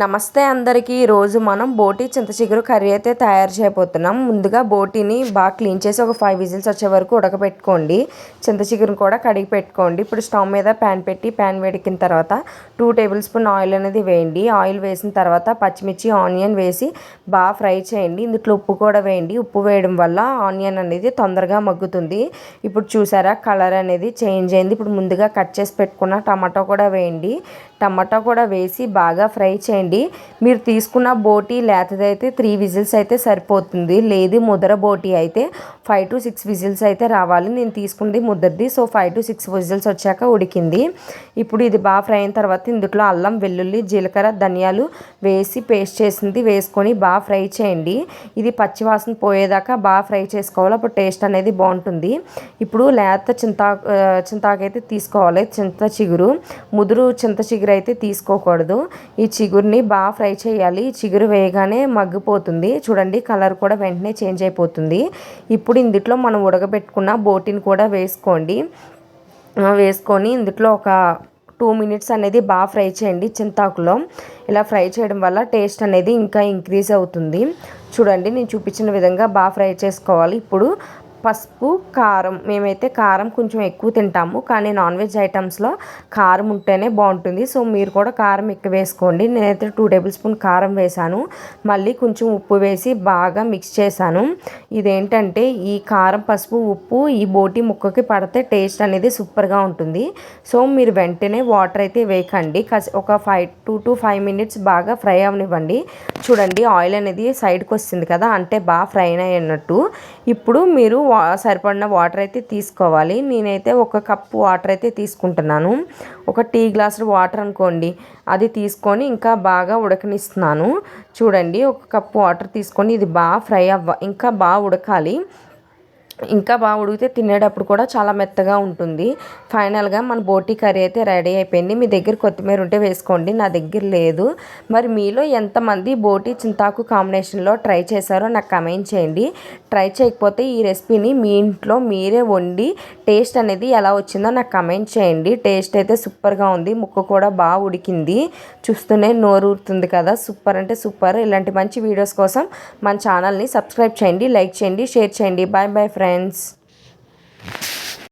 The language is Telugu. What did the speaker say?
నమస్తే అందరికీ. ఈరోజు మనం బోటి చింతచిగురు కర్రీ అయితే తయారు చేయబోతున్నాం. ముందుగా బోటీని బాగా క్లీన్ చేసి ఒక ఫైవ్ విజిల్స్ వచ్చే వరకు ఉడకపెట్టుకోండి చింత చిగురుని కూడా కడిగి పెట్టుకోండి. ఇప్పుడు స్టవ్ మీద ప్యాన్ పెట్టి ప్యాన్ వేడికిన తర్వాత టూ టేబుల్ స్పూన్ ఆయిల్ అనేది వేయండి. ఆయిల్ వేసిన తర్వాత పచ్చిమిర్చి ఆనియన్ వేసి బాగా ఫ్రై చేయండి. ఇందులో ఉప్పు కూడా వేయండి. ఉప్పు వేయడం వల్ల ఆనియన్ అనేది తొందరగా మగ్గుతుంది. ఇప్పుడు చూసారా కలర్ అనేది చేంజ్ అయింది. ఇప్పుడు ముందుగా కట్ చేసి పెట్టుకున్న టమాటో కూడా వేయండి. టమాటా కూడా వేసి బాగా ఫ్రై చేయండి. మీరు తీసుకున్న బోటీ లేతదైతే త్రీ విజిల్స్ అయితే సరిపోతుంది. లేదు ముదర బోటీ అయితే ఫైవ్ టు సిక్స్ విజిల్స్ అయితే రావాలి. నేను తీసుకుంది ముద్దరిది so five to six whistles వచ్చాక ఉడికింది. ఇప్పుడు ఇది బాగా ఫ్రై అయిన తర్వాత ఇందులో అల్లం వెల్లుల్లి జీలకర్ర ధనియాలు వేసి పేస్ట్ చేసింది వేసుకొని బాగా ఫ్రై చేయండి. ఇది పచ్చివాసన పోయేదాకా బాగా ఫ్రై చేసుకోవాలి. అప్పుడు టేస్ట్ అనేది బాగుంటుంది. ఇప్పుడు లేత చింతా చింతాకైతే తీసుకోవాలి. చింత చిగురు. ముదురు చింత చిగురు అయితే తీసుకోకూడదు. ఈ చిగురు చిగురుని బాగా ఫ్రై చేయాలి. చిగురు వేయగానే మగ్గిపోతుంది. చూడండి కలర్ కూడా వెంటనే చేంజ్ అయిపోతుంది. ఇప్పుడు ఇందుట్లో మనం ఉడకబెట్టుకున్న బోటిని కూడా వేసుకోండి. వేసుకొని ఇందులో ఒక టూ మినిట్స్ అనేది బాగా ఫ్రై చేయండి చింతాకులో. ఇలా ఫ్రై చేయడం వల్ల టేస్ట్ అనేది ఇంకా ఇంక్రీజ్ అవుతుంది. చూడండి నేను చూపించిన విధంగా బాగా ఫ్రై చేసుకోవాలి. ఇప్పుడు పసుపు కారం మేమైతే కారం కొంచెం ఎక్కువ తింటాము కానీ నాన్ వెజ్ ఐటమ్స్లో కారం ఉంటేనే బాగుంటుంది. సో మీరు కూడా కారం ఎక్కువ వేసుకోండి. నేనైతే టూ టేబుల్ స్పూన్ కారం వేసాను మళ్ళీ కొంచెం ఉప్పు వేసి బాగా మిక్స్ చేశాను. ఇదేంటంటే ఈ కారం పసుపు ఉప్పు ఈ బోటి ముక్కకి పడితే టేస్ట్ అనేది సూపర్గా ఉంటుంది. సో మీరు వెంటనే వాటర్ అయితే వేయకండి. ఒక five two to five minutes బాగా ఫ్రై అవనివ్వండి. చూడండి ఆయిల్ అనేది సైడ్కి వస్తుంది కదా అంటే బాగా ఫ్రై అయినట్టు. ఇప్పుడు మీరు సరిపడిన వాటర్ అయితే తీసుకోవాలి. నేనైతే ఒక కప్పు వాటర్ అయితే తీసుకుంటున్నాను. ఒక టీ గ్లాస్ వాటర్ అనుకోండి అది తీసుకొని ఇంకా బాగా ఉడకనిస్తున్నాను. చూడండి ఒక కప్పు వాటర్ తీసుకొని ఇది బాగా ఫ్రై అవ్వ ఇంకా బాగా ఉడకాలి. ఇంకా బాగా ఉడికితే తినేటప్పుడు కూడా చాలా మెత్తగా ఉంటుంది. ఫైనల్గా మన బోటీ కర్రీ అయితే రెడీ అయిపోయింది. మీ దగ్గర కొత్తిమీర ఉంటే వేసుకోండి. నా దగ్గర లేదు. మరి మీలో ఎంతమంది బోటీ చింతాకు కాంబినేషన్లో ట్రై చేశారో నాకు కమెంట్ చేయండి. ట్రై చేయకపోతే ఈ రెసిపీని మీ ఇంట్లో మీరే వండి టేస్ట్ అనేది ఎలా వచ్చిందో నాకు కమెంట్ చేయండి. టేస్ట్ అయితే సూపర్గా ఉంది. ముక్క కూడా బాగా ఉడికింది. చూస్తూనే నోరు ఊరుతుంది కదా. సూపర్ అంటే సూపర్. ఇలాంటి మంచి వీడియోస్ కోసం మన ఛానల్ని సబ్స్క్రైబ్ చేయండి లైక్ చేయండి షేర్ చేయండి. Bye bye friends friends.